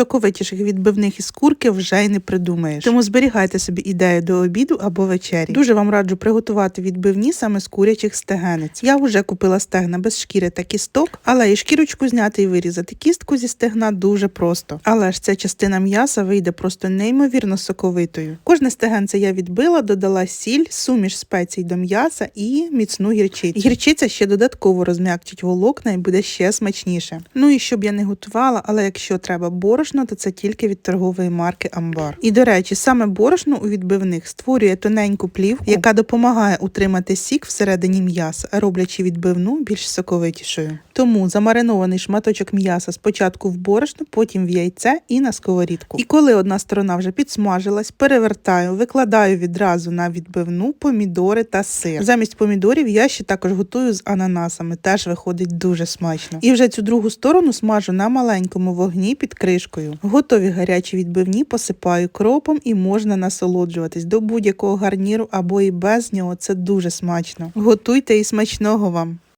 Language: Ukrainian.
соковитіших відбивних із курки вже й не придумаєш. Тому зберігайте собі ідею до обіду або вечері. Дуже вам раджу приготувати відбивні саме з курячих стегенець. Я вже купила стегна без шкіри та кісток, але і шкірочку зняти і вирізати кістку зі стегна дуже просто. Але ж ця частина м'яса вийде просто неймовірно соковитою. Кожне стегенце я відбила, додала сіль, суміш спецій до м'яса і міцну гірчицю. Гірчиця ще додатково розм'якчить волокна і буде ще смачніше. Ну і щоб я не готувала, але якщо треба борошно, то це тільки від торгової марки Амбар. І до речі, саме борошно у відбивних створює тоненьку плівку, яка допомагає утримати сік всередині м'яса, роблячи відбивну більш соковитішою. Тому замаринований шматочок м'яса спочатку в борошно, потім в яйце і на сковорідку. І коли одна сторона вже підсмажилась, перевертаю, викладаю відразу на відбивну помідори та сир. Замість помідорів я ще також готую з ананасами, теж виходить дуже смачно. І вже цю другу сторону смажу на маленькому вогні під кришкою. Готові гарячі відбивні посипаю кропом і можна насолоджуватись до будь-якого гарніру або і без нього. Це дуже смачно. Готуйте і смачного вам!